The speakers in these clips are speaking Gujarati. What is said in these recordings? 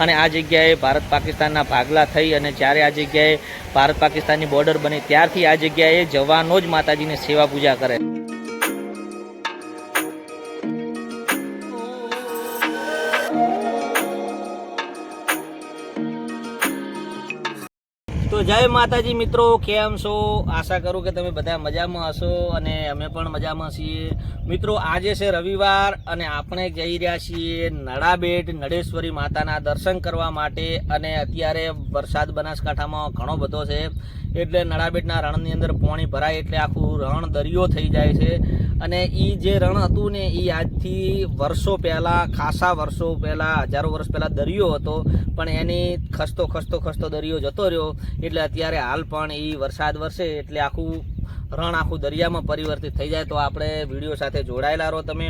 અને આ જગ્યાએ ભારત પાકિસ્તાનના ભાગલા થઈ અને જ્યારે આ જગ્યાએ ભારત પાકિસ્તાનની બોર્ડર બની, ત્યારથી આ જગ્યાએ જવાનો જ માતાજીની સેવા પૂજા કરે. જય માતાજી મિત્રો, કેમ છો? આશા કરું કે તમે બધા મજામાં હશો અને અમે પણ મજામાં છીએ. મિત્રો, આજે છે રવિવાર અને આપણે જઈ રહ્યા છીએ નડાબેટ નડેશ્વરી માતાના દર્શન કરવા માટે અને અત્યારે વરસાદ બનાસકાંઠામાં ઘણો બધો છે. એટલે નડાબેટના રણની અંદર પાણી ભરાય એટલે આખું રણ દરિયો થઈ જાય છે. અને એ જે રણ હતું ને એ આજથી વર્ષો પહેલાં, ખાસા વર્ષો પહેલાં, હજારો વર્ષ પહેલાં દરિયો હતો. પણ એની ખસતો ખસતો ખસતો દરિયો જતો રહ્યો. એટલે અત્યારે હાલ પણ એ વરસાદ વરસે એટલે આખું રણ આખું દરિયામાં પરિવર્તિત થઈ જાય તો આપણે વીડિયો સાથે જોડાયેલા રહો તમે.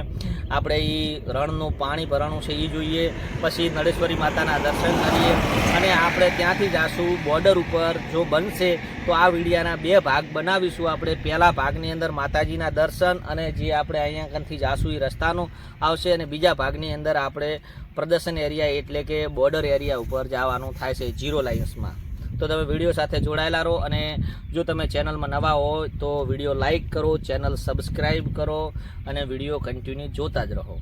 આપણે એ રણનું પાણી ભરાણું છે એ જોઈએ. પછી નળેશ્વરી માતાના દર્શન કરીએ. અને આપણે ત્યાંથી જાશું બોર્ડર ઉપર. જો બનશે તો આ વિડીયાના બે ભાગ બનાવીશું આપણે. પહેલા ભાગની અંદર માતાજીના દર્શન અને જે આપણે અહીંયા કંથી જાશું એ રસ્તાનો આવશે અને બીજા ભાગની અંદર આપણે પ્રદર્શન એરિયા એટલે કે બોર્ડર એરિયા ઉપર જવાનું થાય છે જીરો લાઇન્સમાં. તો તમે વીડિયો સાથે જોડાયેલા રહો અને જો તમે ચેનલમાં નવા હો તો વીડિયો લાઇક કરો, ચેનલ સબસ્ક્રાઈબ કરો અને વીડિયો કન્ટિન્યુ જોતા જ રહો.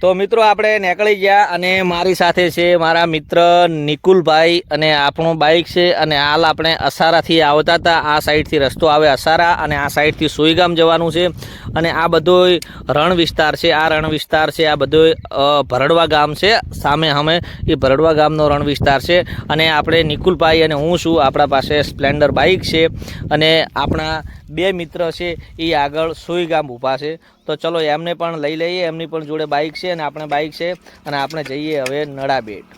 તો મિત્રો આપણે નીકળી ગયા અને મારી સાથે છે મારા મિત્ર નિકુલભાઈ અને આપણું બાઇક છે અને હાલ આપણે અસારાથી આવતા હતા. આ સાઈડથી રસ્તો આવે અસારા અને આ સાઈડથી સોઈગામ જવાનું છે. અને આ બધો રણ વિસ્તાર છે, આ રણ વિસ્તાર છે, આ બધો ભરડવા ગામ છે. સામે અમે એ ભરડવા ગામનો રણ વિસ્તાર છે. અને આપણે નિકુલભાઈ અને હું છું, આપણા પાસે સ્પ્લેન્ડર બાઇક છે. અને આપણા બે મિત્ર છે એ આગળ સોઈગામ ઊભા છે. તો ચલો એમને પણ લઈ લઈએ એમની પણ જોડે બાઇક છે અને આપણે બાઇક છે અને આપણે જઈએ હવે નડાબેટ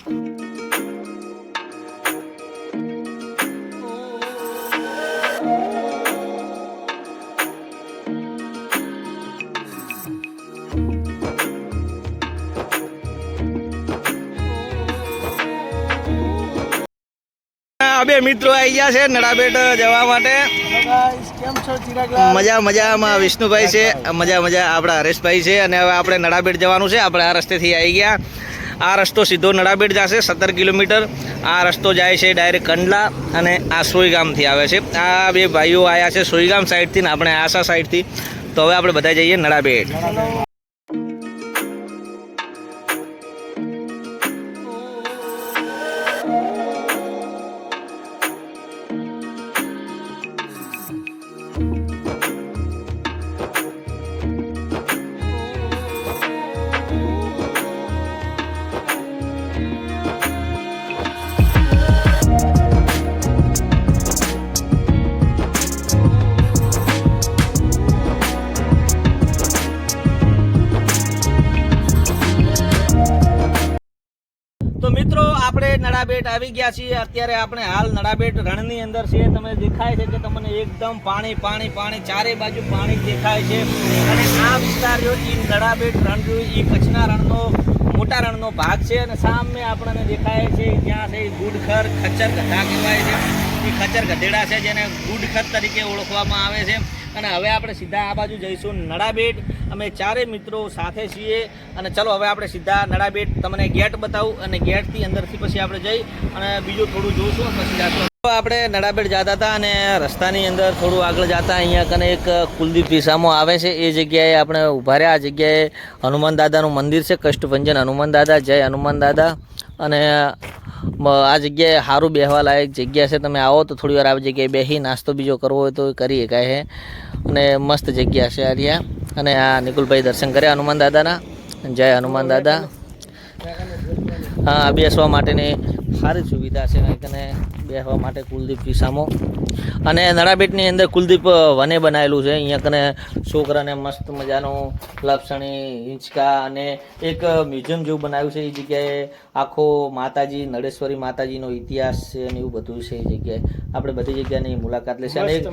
બે મિત્રો આવી ગયા છે નડાબેટ જવા માટે. મજા, મજામાં વિષ્ણુભાઈ છે. મજા મજા, આપણા હરેશભાઈ છે અને હવે આપણે નડાબેટ જવાનું છે. આપણે આ રસ્તેથી આવી ગયા. આ રસ્તો સીધો નડાબેટ જશે, સત્તર કિલોમીટર. આ રસ્તો જાય છે ડાયરેક્ટ કંડલા અને આ સોઈગામથી આવે છે. આ બે ભાઈઓ આવ્યા છે સોઈગામ સાઈડથી ને આપણે આશા સાઈડથી. તો હવે આપણે બધા જઈએ નડાબેટ. આપણે નડાબેટ આવી ગયા છીએ. અત્યારે આપણે હાલ નડાબેટ રણની અંદર છીએ. તમે દેખાય છે કે તમને એકદમ પાણી પાણી પાણી, ચારે બાજુ પાણી દેખાય છે. અને આ વિસ્તાર જો એ નડાબેટ રણ જો એ કચ્છના રણનો, મોટા રણનો ભાગ છે. અને સામે આપણને દેખાય છે જ્યાં છે ગુડખર ખચ્ચર ગધા કહેવાય છે. એ ખચ્ચર ગધેડા છે જેને ગુડખર તરીકે ઓળખવામાં આવે છે. અને હવે આપણે સીધા આ બાજુ જઈશું નડાબેટ. અમે ચારે મિત્રો સાથે છીએ. અને ચલો હવે આપણે સીધા નડાબેટ તમને ગેટ બતાવું અને ગેટથી અંદરથી પછી આપણે જઈ અને બીજું થોડું જોઈશું પછી આપણે નડાબેટ જતા હતા અને રસ્તાની અંદર થોડું આગળ જતા અહીંયા કને એક કુલદીપ વિસામો આવે છે. એ જગ્યાએ આપણે ઊભા રહ્યા. આ જગ્યાએ હનુમાન દાદાનું મંદિર છે. કષ્ટભંજન હનુમાન દાદા. જય હનુમાન દાદા. અને આ જગ્યાએ સારું બેહવા લાયક જગ્યા છે. તમે આવો તો થોડી વાર આ જગ્યાએ બેસી નાસ્તો બીજો કરવો હોય તો કરી શકાય છે અને મસ્ત જગ્યા છે આ રહ્યા અને આ નિકુલભાઈ દર્શન કર્યા હનુમાન દાદાના. જય હનુમાન દાદા. હા બેસવા માટેની સારી સુવિધા છે. અને બેસવા માટે કુલદીપ વિસામો. અને નડાબેટની અંદર કુલદીપ વને બનાવેલું છે. અહીંયા કને છોકરાને મસ્ત મજાનું લપસણી હિંચકા અને એક મ્યુઝિયમ જેવું બનાવ્યું છે. એ જગ્યાએ આખો માતાજી નળેશ્વરી માતાજીનો ઇતિહાસ છે અને એવું બધું છે એ જગ્યાએ. આપણે બધી જગ્યાની મુલાકાત લેશે. અને એક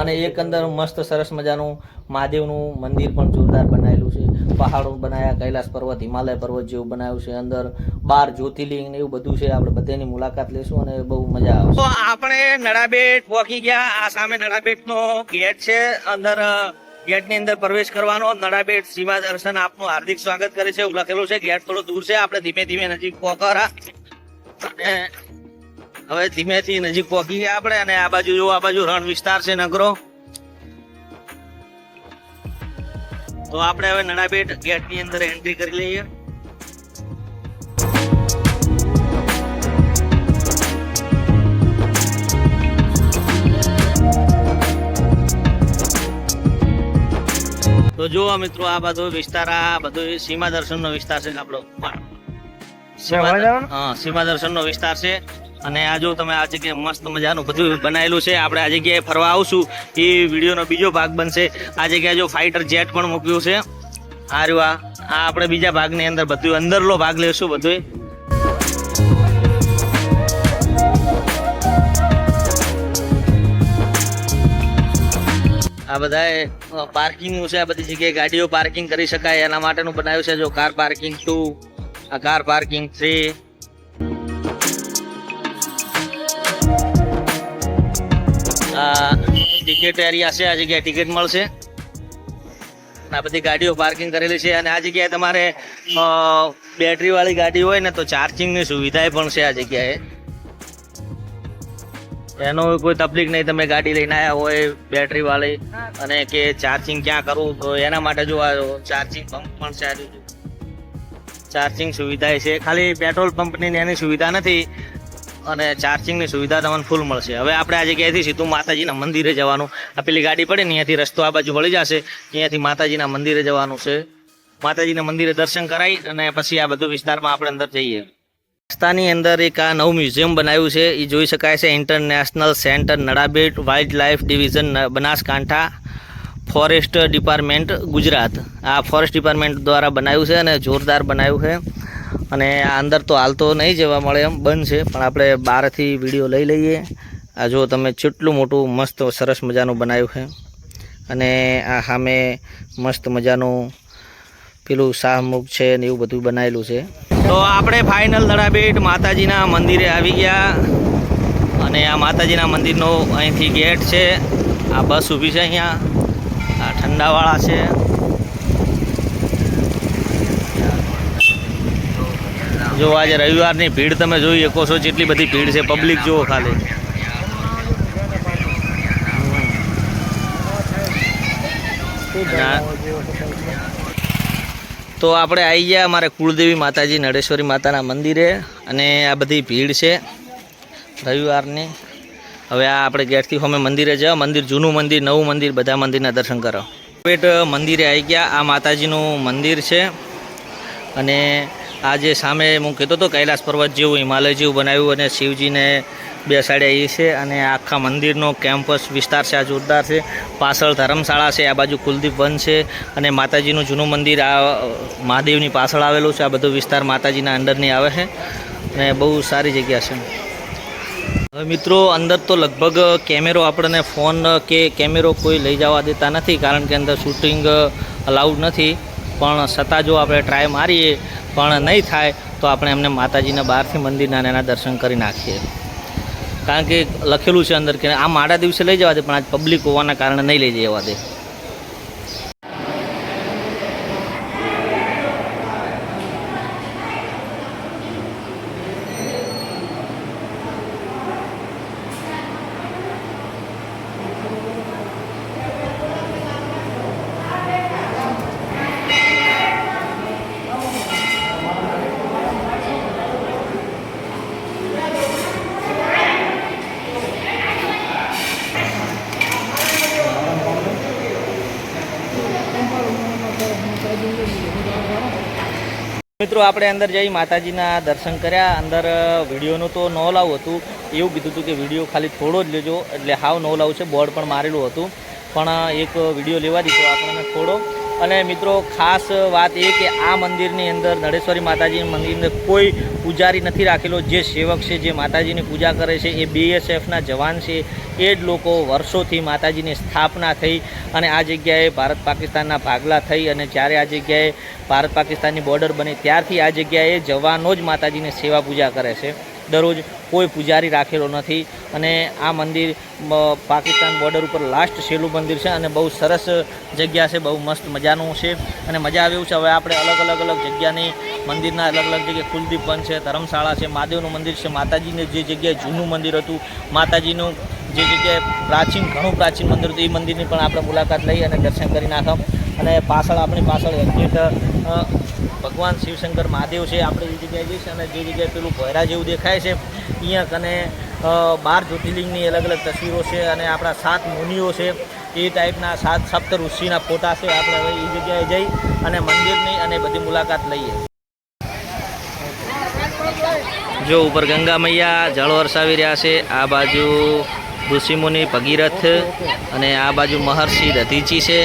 અને એક અંદર મસ્ત સરસ મજાનું મહાદેવનું મંદિર પણ જોરદાર બનાવેલું છે. પહાડો બનાવ્યા કૈલાસ પર્વત હિમાલય પર્વત જેવું બનાવ્યું છે. અંદર બાર જ્યોતિર્લિંગ ને એવું બધું છે. આપણે બધાની મુલાકાત લેશું અને બહુ મજા આવશે. આપણે નડાબેટ પહોંચી ગયા. આ સામે નડાબેટ નો ગેટ છે. અંદર ગેટની અંદર પ્રવેશ કરવાનો. નડાબેટ સીમા દર્શન આપનું હાર્દિક સ્વાગત કરે છે. એવું લખેલું છે. ગેટ થોડો દૂર છે. આપણે ધીમે ધીમે નજીક પહોંચવા હવે ધીમેથી નજીક પહોંચી ગયા આપણે. અને આ બાજુ જો આ બાજુ રણ વિસ્તાર છે નગરો. તો આપણે હવે નડાબેટ ગેટની અંદર એન્ટ્રી કરી લઈએ. તો જુઓ મિત્રો આ બધો વિસ્તાર આ બધો સીમા દર્શનનો વિસ્તાર છે આપણો. સીમા- હા સીમા દર્શનનો વિસ્તાર છે. અને આ જો તમે આ જગ્યાએ મસ્ત મજાનું બધું બનાવેલું છે આપણે આ જગ્યાએ ફરવા આવશું. એ વિડીયોનો બીજો ભાગ બનશે. આ જગ્યાએ જો ફાઇટર જેટ પણ મૂક્યું છે. આ રહ્યું આ. આ આપણે બીજા ભાગની અંદર બધું અંદરલો ભાગ લેશું બધું આ બધાએ પાર્કિંગ છે, આ બધી જગ્યાએ ગાડીઓ પાર્કિંગ કરી શકાય. એના માટેનું બનાવ્યું છે, જો car parking two car parking three ticket area છે, આ જગ્યાએ ટિકિટ મળશે. આ બધી ગાડીઓ પાર્કિંગ કરેલી છે. અને આ જગ્યાએ તમારે બેટરી વાળી ગાડી હોય ને, તો ચાર્જિંગની સુવિધા પણ છે આ જગ્યાએ. એનો કોઈ તકલીફ નહીં, તમે ગાડી લઈને આવ્યા હોય બેટરી વાળી અને કે ચાર્જિંગ ક્યાં કરવું, તો એના માટે જો આ ચાર્જિંગ પંપ પણ છે ચાર્જિંગ સુવિધા છે, ખાલી પેટ્રોલ પંપની એની સુવિધા નથી અને ચાર્જિંગની સુવિધા તમને ફૂલ મળશે. હવે આપણે આજે ક્યાંથી સીધું માતાજીના મંદિરે જવાનું? આ પેલી ગાડી પડે ને અહીંયાથી રસ્તો આ બાજુ વળી જશે અહીંયાથી માતાજીના મંદિરે જવાનું છે. માતાજીના મંદિરે દર્શન કરાવી અને પછી આ બધું વિસ્તારમાં આપણે અંદર જઈએ. રસ્તાની અંદર એક આ નવું મ્યુઝિયમ બનાવ્યું છે. એ જોઈ શકાય છે international centre Nadabet wildlife division Banaskantha forest department Gujarat. આ ફોરેસ્ટ ડિપાર્ટમેન્ટ દ્વારા બનાવ્યું છે અને જોરદાર બનાવ્યું છે. અને આ અંદર તો હાલ તો નહીં જવા મળે એમ, બંધ છે. પણ આપણે બહારથી વીડિયો લઈ લઈએ. આ જો તમે કેટલું મોટું મસ્ત, સરસ મજાનું બનાવ્યું છે. અને આ સામે મસ્ત મજાનું પેલું શાહમુખ છે ને એવું બધું બનાવેલું છે. તો આપણે ફાઇનલ દડાબેટ માતાજીના મંદિરે આવી ગયા. અને આ માતાજીના મંદિરનો અહીંથી ગેટ છે. આ બસ ઊભી છે અહીંયા. આ ઠંડાવાળા છે. જો આજે રવિવારની ભીડ તમે જોઈ શકો છો, જેટલી બધી ભીડ છે પબ્લિક જુઓ ખાલી. ના. તો આપણે આવી ગયા અમારે કુળદેવી માતાજી નડેશ્વરી માતાના મંદિરે અને આ બધી ભીડ છે રવિવારની. હવે આ આપણે ગેટથી અમે મંદિરે જાઓ મંદિર, જૂનું મંદિર, નવું મંદિર, બધા મંદિરના દર્શન કરો પેટ મંદિરે આવી ગયા, આ માતાજીનું મંદિર છે. અને આ જે સામે હું કહેતો હતો, કૈલાસ પર્વત જેવું, હિમાલય જેવું બનાવ્યું અને શિવજીને બેસાડ્યા એ છે અને આખા મંદિરનો કેમ્પસ વિસ્તાર છે, આ જોરદાર છે. પાછળ ધર્મશાળા છે, આ બાજુ કુલદીપ વન છે અને માતાજીનું જૂનું મંદિર આ, મહાદેવની પાછળ આવેલું છે. આ બધો વિસ્તાર માતાજીના અંદરની આવે છે અને બહુ સારી જગ્યા છે. હવે મિત્રો, અંદર તો લગભગ કેમેરો આપણને ફોન કે કેમેરો કોઈ લઈ જવા દેતા નથી કારણ કે અંદર શૂટિંગ અલાઉડ નથી. પણ છતાં જો આપણે ટ્રાય મારીએ, પણ નહીં થાય તો આપણે એમને માતાજીના બહારથી મંદિરના એના દર્શન કરી નાખીએ. કારણ કે લખેલું છે અંદર કે આ માડા દિવસે લઈ જવા દે, પણ આજ પબ્લિક હોવાના કારણે નહીં લઈ જવા દે. મિત્રો, આપણે અંદર જઈ માતાજીના દર્શન કર્યા. અંદર વિડીયોનું તો નો લાવ હતું. એવું કીધું હતું કે વીડિયો ખાલી થોડો જ લેજો. એટલે હાવ નો લાવ છે. બોર્ડ પણ મારેલું હતું. પણ એક વીડિયો લેવા દીધો આપણને થોડો. અને મિત્રો, ખાસ વાત એ કે આ મંદિરની અંદર નળેશ્વરી માતાજીની મંદિરની કોઈ પૂજારી નથી રાખેલો. જે સેવક છે, જે માતાજીની પૂજા કરે છે, એ બીએસએફના જવાન છે. એ જ લોકો વર્ષોથી માતાજીની સ્થાપના થઈ અને આ જગ્યાએ ભારત પાકિસ્તાનના ભાગલા થઈ અને જ્યારે આ જગ્યાએ ભારત પાકિસ્તાનની બોર્ડર બની, ત્યારથી આ જગ્યાએ જવાનો જ માતાજીની સેવા પૂજા કરે છે. દરરોજ કોઈ પૂજારી રાખેલો નથી અને આ મંદિર પાકિસ્તાન બોર્ડર ઉપર લાસ્ટ છેલ્લું મંદિર છે અને બહુ સરસ જગ્યા છે, બહુ મસ્ત મજાનું છે અને મજા આવે એવું છે. હવે આપણે અલગ અલગ અલગ જગ્યાની મંદિરના અલગ અલગ જગ્યાએ કુલદીપ વન છે, ધર્મશાળા છે, મહાદેવનું મંદિર છે, માતાજીને જે જગ્યાએ જૂનું મંદિર હતું, માતાજીનું જે જગ્યાએ પ્રાચીન, ઘણું પ્રાચીન મંદિર હતું, એ મંદિરની પણ આપણે મુલાકાત લઈ અને દર્શન કરી નાખમ. અને પાછળ, આપણી પાછળ એક્ઝેક્ટ ભગવાન શિવશંકર મહાદેવ છે, આપણે એ જગ્યાએ જઈશું અને જે જગ્યાએ પેલું ભોયરા જેવું દેખાય છે અહીંયા કને બાર જ્યોતિર્લિંગની અલગ અલગ તસવીરો છે અને આપણા સાત મુનિઓ છે, એ ટાઈપના સાત સપ્ત ઋષિના ફોટા છે, આપણે હવે એ જગ્યાએ જઈ અને મંદિરની અને બધી મુલાકાત લઈએ. જો ઉપર ગંગા મૈયા જળ વરસાવી રહ્યા છે, આ બાજુ ઋષિમુનિ ભગીરથ અને આ બાજુ મહર્ષિ દધીચી છે.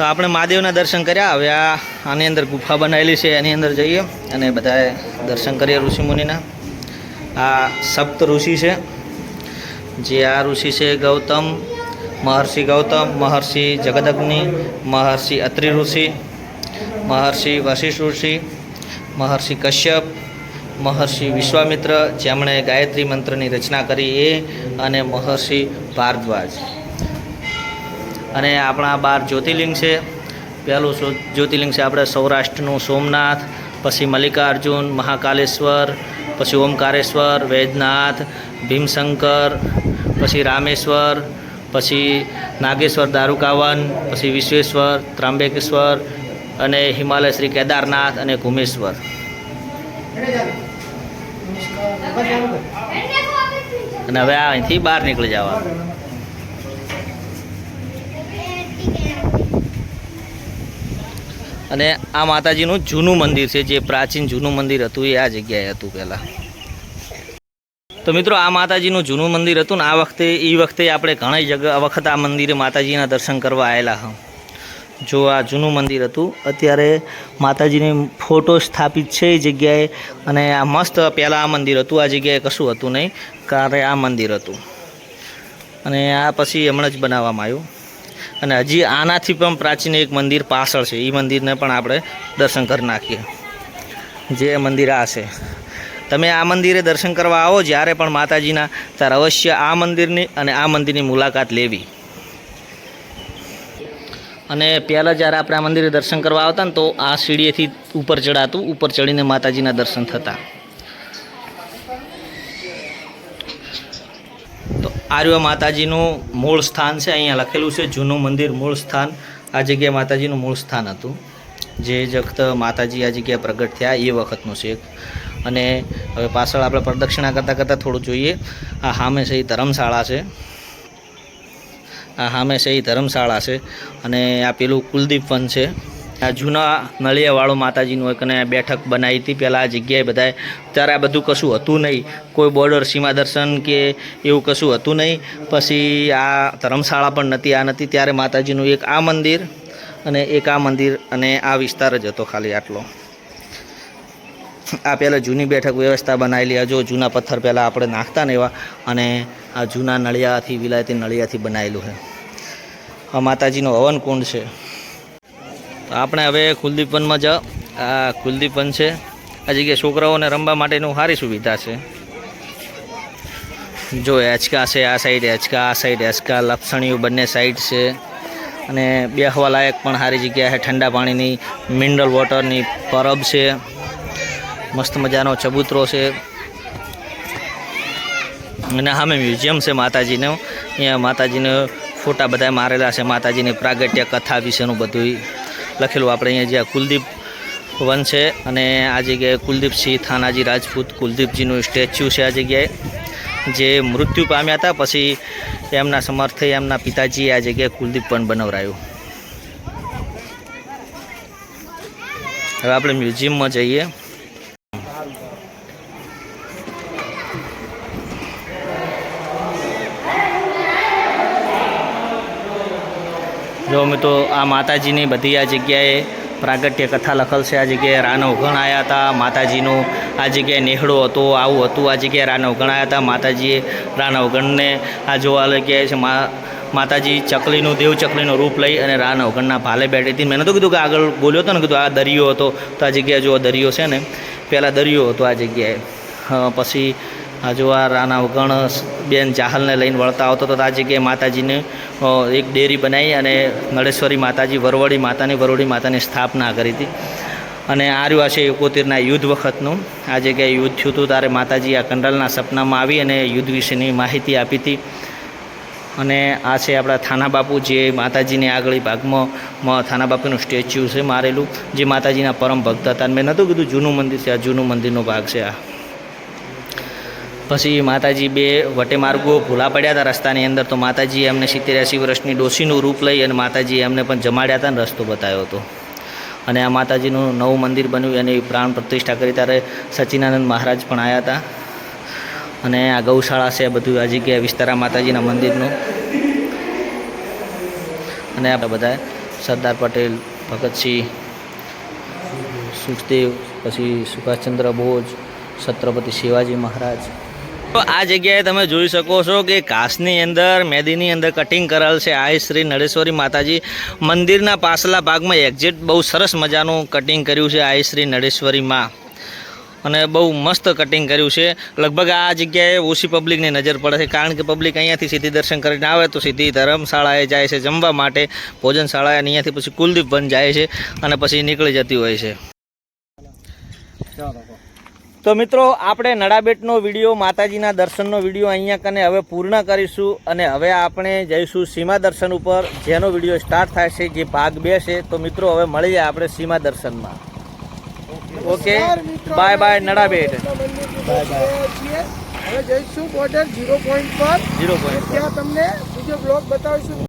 તો આપણે મહાદેવના દર્શન કર્યા. હવે આની અંદર ગુફા બનાવેલી છે, એની અંદર જઈએ અને બધાએ દર્શન કરીએ ઋષિમુનિના આ સપ્ત ઋષિ છે. જે આ ઋષિ છે ગૌતમ, મહર્ષિ ગૌતમ, મહર્ષિ જગદગ્નિ, મહર્ષિ અત્રિ ઋષિ, મહર્ષિ વશિષ્ઠ ઋષિ, મહર્ષિ કશ્યપ, મહર્ષિ વિશ્વામિત્ર, જેમણે ગાયત્રી મંત્રની રચના કરી એ અને મહર્ષિ ભારદ્વાજ. અને આપણા બાર જ્યોતિર્લિંગ છે. પહેલું જ્યોતિર્લિંગ છે આપણે સૌરાષ્ટ્રનું સોમનાથ, પછી મલ્લિકાર્જુન, મહાકાલેશ્વર, પછી ઓમકારેશ્વર વૈદ્યનાથ ભીમશંકર, પછી રામેશ્વર, પછી નાગેશ્વર દારૂકાવન, પછી વિશ્વેશ્વર, ત્રાંબેકેશ્વર અને હિમાલય શ્રી કેદારનાથ અને ઘુમેશ્વર. અને હવે અહીંથી બહાર નીકળી જવાનું. અને આ માતાજીનું જૂનું મંદિર છે, જે પ્રાચીન જૂનું મંદિર હતું, એ આ જગ્યાએ હતું પહેલાં. તો મિત્રો, આ માતાજીનું જૂનું મંદિર હતું ને, આ વખતે એ વખતે આપણે ઘણી જગ્યા વખત આ મંદિરે માતાજીના દર્શન કરવા આવેલા હા. જો આ જૂનું મંદિર હતું, અત્યારે માતાજીની ફોટો સ્થાપિત છે એ જગ્યાએ, અને આ મસ્ત પહેલાં આ મંદિર હતું, આ જગ્યાએ કશું હતું નહીં કારણ આ મંદિર હતું. અને આ પછી હમણાં જ બનાવવામાં આવ્યું. અને હજી આનાથી પણ પ્રાચીન એક મંદિર પાછળ છે. એ મંદિરને પણ આપણે દર્શન કરી નાખીએ. જે મંદિર આ છે. તમે આ મંદિરે દર્શન કરવા આવો જ્યારે પણ માતાજીના ત્યારે અવશ્ય આ મંદિરની અને આ મંદિરની મુલાકાત લેવી. અને પહેલાં જ્યારે આપણે આ મંદિરે દર્શન કરવા આવતા ને તો આ સીડીએથી ઉપર ચડાતું ઉપર ચડીને માતાજીના દર્શન થતા. તો આર્ય માતાજીનું મૂળ સ્થાન છે, અહીંયા લખેલું છે, જૂનું મંદિર મૂળ સ્થાન. આ જગ્યાએ માતાજીનું મૂળ સ્થાન હતું. જે જખત માતાજી આ જગ્યાએ પ્રગટ થયા એ વખતનું છે અને હવે પાછળ આપણે પ્રદક્ષિણા કરતાં કરતાં થોડું જોઈએ. આ સામે છે એ ધર્મશાળા છે. આ સામે છે એ ધર્મશાળા છે. અને આ પેલું કુલદીપ વન છે. જૂના નળિયાવાળું માતાજીનું એક અને બેઠક બનાવી હતી. પહેલાં આ જગ્યાએ બધાએ, ત્યારે આ બધું કશું હતું નહીં. કોઈ બોર્ડર સીમા દર્શન કે એવું કશું હતું નહીં. પછી આ ધર્મશાળા પણ નથી આ નથી ત્યારે માતાજીનું એક આ મંદિર અને એક આ મંદિર અને આ વિસ્તાર જ હતો ખાલી આટલો. આ પહેલાં જૂની બેઠક વ્યવસ્થા બનાવેલી હજુ જૂના પથ્થર પહેલાં આપણે નાખતા ને એવા, અને આ જૂના નળિયાથી, વિલાયતી નળિયાથી બનાવેલું છે. આ માતાજીનો હવન કુંડ છે. આપણે હવે કુલદીપવનમાં જાઓ આ કુલદીપવન છે. આ જગ્યાએ છોકરાઓને રમવા માટેનું સારી સુવિધા છે. જો હેચકા છે આ સાઈડ હેચકા આ સાઈડ હેચકા લપસણીઓ બંને સાઈડ છે. અને બેહવા લાયક પણ સારી જગ્યા છે. ઠંડા પાણીની મિનરલ વોટરની પરબ છે. મસ્ત મજાનો ચબૂતરો છે. અને સામે મ્યુઝિયમ છે માતાજીનું. અહીંયા માતાજીને ફોટા બધા મારેલા છે. માતાજીની પ્રાગટ્ય કથા વિશેનું બધું લખેલું આપણે અહીંયા જ્યાં કુલદીપ વન છે અને આ જગ્યાએ કુલદીપસિંહ થાનાજી રાજપૂત કુલદીપજીનું સ્ટેચ્યુ છે આ જગ્યાએ. જે મૃત્યુ પામ્યા હતા, પછી એમના સમર્થે એમના પિતાજીએ આ જગ્યાએ કુલદીપ પણ બનાવરાયું. હવે આપણે મ્યુઝિયમમાં જઈએ. જો મિત્રો આ માતાજીની બધી આ જગ્યાએ પ્રાગટ્ય કથા લખેલ છે આ જગ્યાએ રાનો ઘણ આવ્યા હતા. માતાજીનું આ જગ્યાએ નેહડો હતો, આવું હતું. આ જગ્યાએ રાનવગણ આવ્યા હતા. માતાજીએ રાનવગણને આ જોવા જગ્યાએ છે. માતાજી ચકલીનું, દેવ ચકલીનું રૂપ લઈ અને રાનવગણના ભાલે બેઠી હતી. મેં તો કીધું કે આગળ બોલ્યો હતો ને, કીધું આ દરિયો હતો. તો આ જગ્યાએ જો દરિયો છે ને, પહેલાં દરિયો હતો આ જગ્યાએ. પછી જો આ વગણ બેન જાહલને લઈને વળતા આવતો તો આ જગ્યાએ માતાજીને એક ડેરી બનાવી અને નળેશ્વરી માતાજી વરવડી માતાની વરવડી માતાની સ્થાપના કરી હતી. અને આ રહ્યું આ છે એકોતેરના યુદ્ધ વખતનું. આ જગ્યાએ યુદ્ધ થયું હતું, ત્યારે માતાજી આ કંડાલના સપનામાં આવી અને યુદ્ધ વિશેની માહિતી આપી હતી. અને આ છે આપણા થાના બાપુ, જે માતાજીની આગળ ભાગમાં થાના બાપુનું સ્ટેચ્યુ છે, મારેલું, જે માતાજીના પરમ ભક્ત હતા. મેં નહોતું કીધું જૂનું મંદિર છે, આ જૂનું મંદિરનો ભાગ છે આ. પછી માતાજી બે વટે માર્ગો ભૂલા પડ્યા હતા રસ્તાની અંદર. તો માતાજીએ એમને સિત્તેર એંસી વર્ષની ડોશીનું રૂપ લઈ અને માતાજીએ એમને પણ જમાડ્યા હતા અને રસ્તો બતાવ્યો હતો. અને આ માતાજીનું નવું મંદિર બન્યું એની પ્રાણ પ્રતિષ્ઠા કરી ત્યારે સચિનાનંદ મહારાજ પણ આવ્યા હતા. અને આ ગૌશાળા છે બધું આ જગ્યાએ વિસ્તારા માતાજીના મંદિરનું. અને આપણે બધા સરદાર પટેલ, ભગતસિંહ, સુખદેવ, પછી સુભાષચંદ્ર બોઝ, છત્રપતિ શિવાજી મહારાજ તો આ જગ્યાએ તમે જોઈ શકો છો કે કાસની અંદર, મેદીની અંદર કટિંગ કરેલ છે. આ શ્રી નરેશ્વરી માતાજી મંદિરના પાછલા ભાગમાં એક્ઝેક્ટ બહુ સરસ મજાનું કટિંગ કર્યું છે આ શ્રી નળેશ્વરી માં અને બહુ મસ્ત કટિંગ કર્યું છે. લગભગ આ જગ્યાએ ઓછી પબ્લિકની નજર પડે છે. કારણ કે પબ્લિક અહીંયાથી સીધી દર્શન કરીને આવે તો સીધી ધર્મશાળાએ જાય છે, જમવા માટે. ભોજનશાળાએ અને અહીંયાથી પછી કુલદીપ બન જાય છે અને પછી નીકળી જતી હોય છે. તો મિત્રો આપણે નડાબેટનો વીડિયો માતાજીના દર્શનનો વીડિયો અહીંયા કને હવે પૂર્ણ કરીશું અને હવે આપણે જઈશું સીમા દર્શન ઉપર જેનો વીડિયો સ્ટાર્ટ થાય છે જે ભાગ બે છે. તો મિત્રો હવે મળીએ આપણે સીમા દર્શનમાં. Okay bye bye Nadabet. હવે જઈશું બોર્ડર ઝીરો પોઈન્ટ પર. ઝીરો પોઈન્ટ ત્યાં તમને બીજો બ્લોગ બતાવીશું.